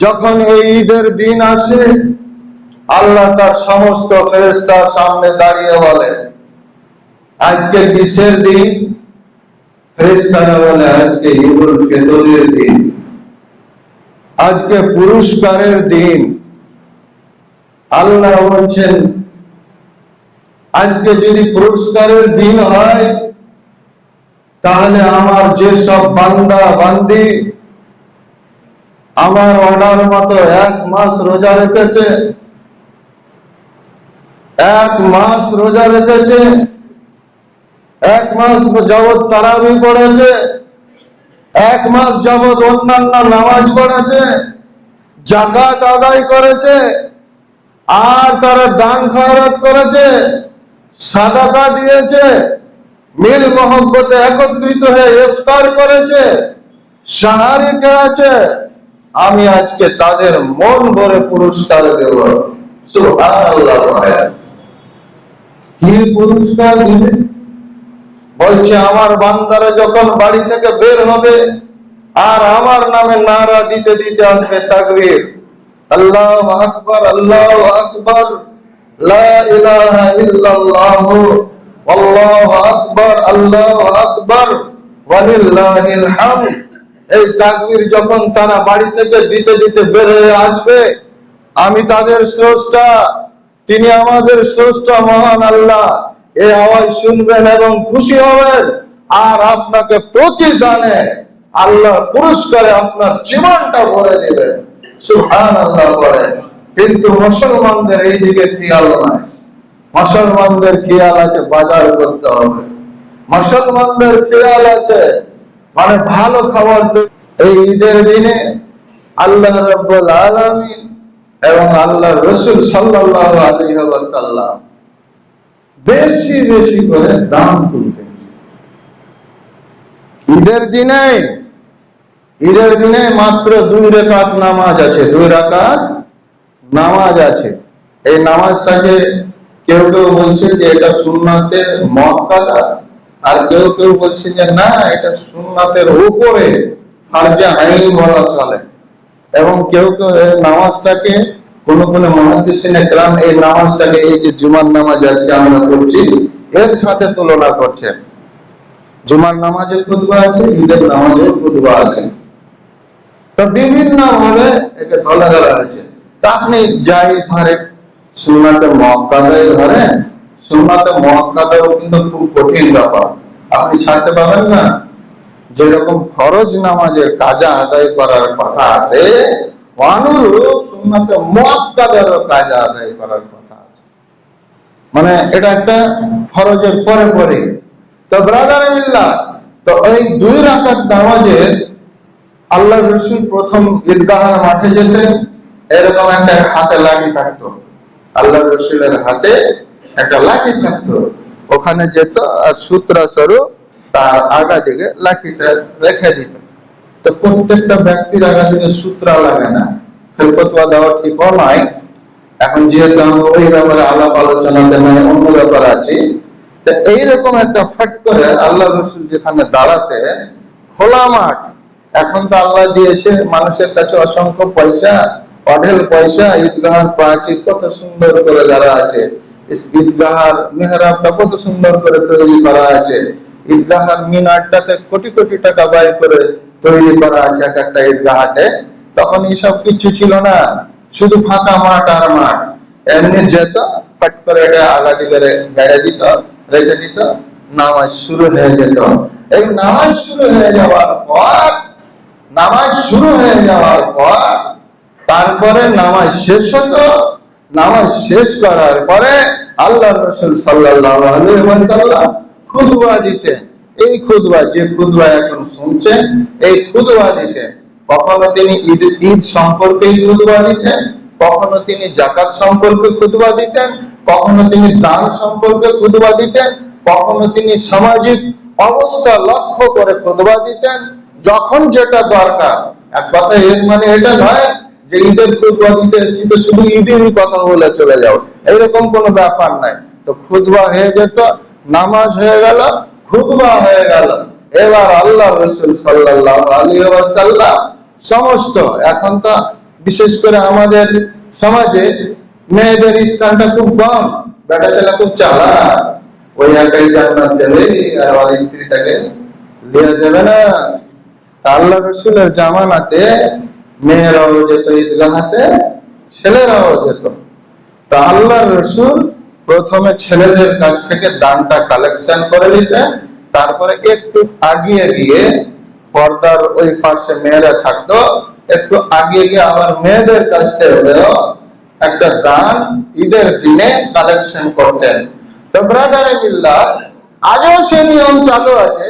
যখন এই ঈদের দিন আসে, আল্লাহ তার সমস্ত ফেরেস্তার সামনে দাঁড়িয়ে বলে, আজকে কিসের দিন? ফেরেস্তারা বলে, আজকে ফিতরের দিন। আজকে পুরস্কারের দিন। আল্লাহ বলছেন, আজকে যদি পুরস্কারের দিন হয়, তাহলে আমার যে সব বান্দা, বান্দি আমার অর্ডার মতো এক মাস রোজা রেখেছে। এক মাস রোজা রেখেছে। এক মাস যাবৎ তারাবি পড়েছে। এক মাস যাবৎ অন্যান্য নামাজ পড়েছে। জাকাত আদায় করেছে। আর তারা দান খয়রাত করেছে। সাদাকা দিয়েছে। মিল মোহব্বতে একত্রিত হয়ে ইফতার করেছে। সাহারি খেয়েছে আমি আজকে তাদের মন ভরে পুরস্কার দেব। কি পুরস্কার দিবে? বলছে, আমার বান্দারা যখন বাড়ি থেকে বের হবে আর আমার নামে নারা দিতে দিতে আসবে তাকবীর। আল্লাহ আকবার আল্লাহ আকবার, লা ইলাহা ইল্লাল্লাহ, আল্লাহু আকবার আল্লাহু আকবার, ওয়ালিল্লাহিল হামদ। এই তাকবীর যখন তারা বাড়ি থেকে দিতে দিতে বের হয়ে আসবে, আমি তাদের স্রষ্টা, তিনি আমাদের স্রষ্টা মহান আল্লাহ। এই আওয়াজ শুনবেন এবং খুশি হবেন। আর আপনাকে প্রতিদানে আল্লাহ পুরস্কারে আপনার জীবনটা ভরে দেবেন। সুহান আল্লাহ বলেন কিন্তু মুসলমানদের এই দিকে খেয়াল নাই। মুসলমানদের খেয়াল আছে বাজার করতে হবে। মুসলমানদের খেয়াল আছে মানে ভালো খাবার এই ঈদের দিনে আল্লাহ রব্বুল আলামিন এবং আল্লাহ রসুল সাল্লাল্লাহু আলাইহি ওয়াসাল্লাম বেশি বেশি করে দান তুলতেন ঈদের দিনে ঈদের দিনে মাত্র দুই রেখাত নামাজ আছে, দুই রাকাত নামাজ আছে। এই নামাজটাকে কেউ কেউ বলছে যে এটা সুন্নাতের মক্কাদা আর কেউ কেউ বলছে যে, না, এটা সুন্নাতের উপরে ফারজে আইন বলা চলে। এবং কেউ কেউ নামাজটাকে, কোন কোন মহাদিসিনে গ্রাম এই নামাজটাকে, এই যে জুমার নামাজ আজকে আমরা করছি এর সাথে তুলনা করছেন জুমার নামাজের খুতবা আছে, ঈদের নামাজের খুতবা আছে। তো বিভিন্ন ভাবে একে ধরা ধরা হয়েছে। তা আপনি যাই ধরে সুন্নাতে মক্কাদাই ধরেন সুন্নাতে মক্কাদাও কিন্তু খুব কঠিন ব্যাপার। আপনি ছাড়তে পারবেন না। যেরকম ফরজ নামাজের কাজা আদায় করার কথা আছে, অনুরূপ সুন্নাতে কাজা আদায় করার কথা আছে। মানে এটা একটা ফরজের পরে পরে। তো ব্রাদার মিল্লা তো এই দুই নামাজের আল্লাহ রসুল প্রথম ঈদগাহের মাঠে যেতেন, এরকম একটা হাতে লাঠি থাকতো। আল্লাহ রসুলের হাতে একটা লাঠি থাকতো ওখানে যেত আর সূত্রা স্বরূপ তার আগা দিকে লাঠিটা রেখে দিত। তো প্রত্যেকটা ব্যক্তির আগা দিকে সূত্রা লাগে না। ফেলপতোয়া দেওয়া ঠিক নয় এখন যেহেতু ওই ব্যাপারে আলাপ আলোচনাতে নয় অন্য ব্যাপার আছে, তো এইরকম একটা ফট করে আল্লাহ রসুল যেখানে দাঁড়াতে, খোলা মাঠ। এখন তো আল্লাহ দিয়েছে মানুষের কাছে অসংখ্য পয়সা, অঢেল পয়সা ঈদগাহার প্রাচীর, কত সুন্দর করে যারা আছে। ঈদগাহার মেহরাবটা কত সুন্দর করে তৈরি করা আছে ঈদগাহার মিনারটাতে কোটি কোটি টাকা ব্যয় করে তৈরি করা আছে এক একটা ঈদগাহাতে তখন এইসব কিছু ছিল না শুধু ফাঁকা মাঠ আর মাঠ এমনি যেত ফট করে এটা আগা দিকে রে- গাড়ে দিত রেখে দিত নামাজ শুরু হয়ে যেত এই নামাজ শুরু হয়ে যাওয়ার পর নামাজ শুরু হয়ে যাওয়ার পর তারপরে নামাজ শেষ হতো নামাজ শেষ করার পরে আল্লাহ রসুল ওয়াসাল্লাম খুতবা দিতেন। এই খুতবা, যে খুতবা এখন শুনছেন, এই দিতেন কখনো তিনি ঈদ ঈদ সম্পর্কে খুতবা দিতেন, কখনো তিনি জাকাত সম্পর্কে খুতবা দিতেন, কখনো তিনি দান সম্পর্কে খুতবা দিতেন, কখনো তিনি সামাজিক অবস্থা লক্ষ্য করে খুতবা দিতেন, যখন যেটা দরকার। এক কথা এর মানে এটা নয় যে ঈদের খুতবা দিতে শুধু ঈদেরই কথা বলে চলে যাও এইরকম কোনো ব্যাপার নাই। তো খুতবা হয়ে যেত, নামাজ হয়ে গেল, খুতবা হয়ে গেল। এবার আল্লাহ রসুল ওয়াসাল্লাম সমস্ত, এখন তো বিশেষ করে আমাদের সমাজে মেয়েদের স্থানটা খুব কম, বেটা ছেলে খুব চালা ওই একাই জান্নাত যাবে আর স্ত্রীটাকে লিয়া যাবে না। আল্লাহ রসুলের জামানাতে মেয়েরাও যেত ঈদগাহাতে ছেলেরাও যেত। তা আল্লাহ রসুল প্রথমে ছেলেদের কাছ থেকে দানটা কালেকশন করে নিতেন, তারপরে একটু আগিয়ে গিয়ে পর্দার ওই পাশে মেয়েরা থাকতো, একটু আগিয়ে গিয়ে আবার মেয়েদের কাছ থেকেও একটা দান ঈদের দিনে কালেকশন করতেন। তো ব্রাদার আজও সে নিয়ম চালু আছে,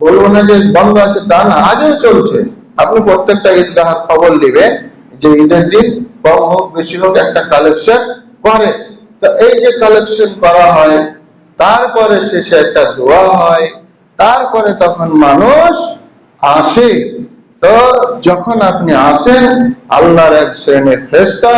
বলব না যে বন্ধ আছে তা না, আজও চলছে। আপনি প্রত্যেকটা ঈদগাহার খবর নেবেন যে ঈদের দিন কম হোক, বেশি হোক একটা কালেকশন করে। তো এই যে কালেকশন করা হয়, তারপরে শেষে একটা দোয়া হয়, তারপরে তখন মানুষ আসে। তো যখন আপনি আসেন, আল্লাহর এক শ্রেণির ফ্রেস্তা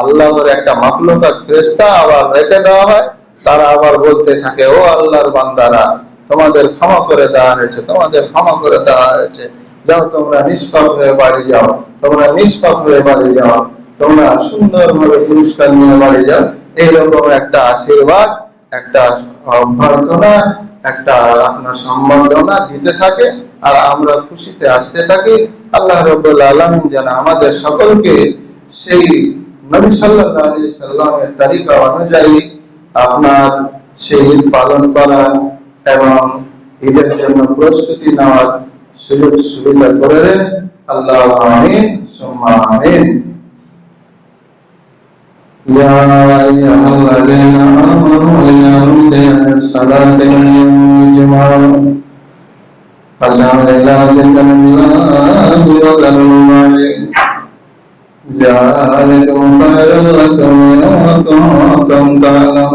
আল্লাহর একটা মাকলুকা ফ্রেস্তা আবার রেখে দেওয়া হয়। তারা আবার বলতে থাকে, ও আল্লাহর বান্দারা, তোমাদের ক্ষমা করে দেওয়া হয়েছে, তোমাদের ক্ষমা করে দেওয়া হয়েছে। যাও, তোমরা নিষ্পাপ হয়ে বাড়ি যাও। তোমরা নিষ্পাপ হয়ে বাড়ি যাও। তোমরা সুন্দর ভাবে পুরস্কার নিয়ে বাড়ি যাও। এইরকম একটা আশীর্বাদ, একটা অভ্যর্থনা, একটা আপনার সম্বর্ধনা দিতে থাকে আর আমরা খুশিতে আসতে থাকি। আল্লাহ রব্বুল আলমিন যেন আমাদের সকলকে সেই নবী সাল্লাল্লাহু আলাইহি সাল্লামের তারিকা অনুযায়ী আপনার সেই পালন করার এবং ঈদের জন্য প্রস্তুতি নেওয়ার সুযোগ সুবিধা করে দেন আল্লাহ আমিন সুম্মা আমিন يا أيها الذين آمنوا إذا نودي للصلاة من يوم الجمعة فاسعوا إلى ذكر الله وذروا البيع ذلكم خير لكم إن كنتم تعلمون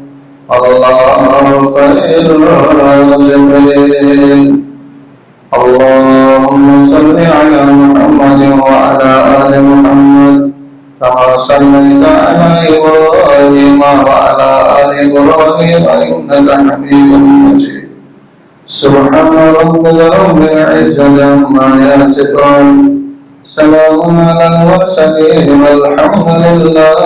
الله خير الرازقين اللهم صل على محمد وعلى آل محمد كما صليت على إبراهيم وعلى آل إبراهيم إنك حميد مجيد. سبحان ربك رب العزة عما يصفون. سلام على المرسلين والحمد لله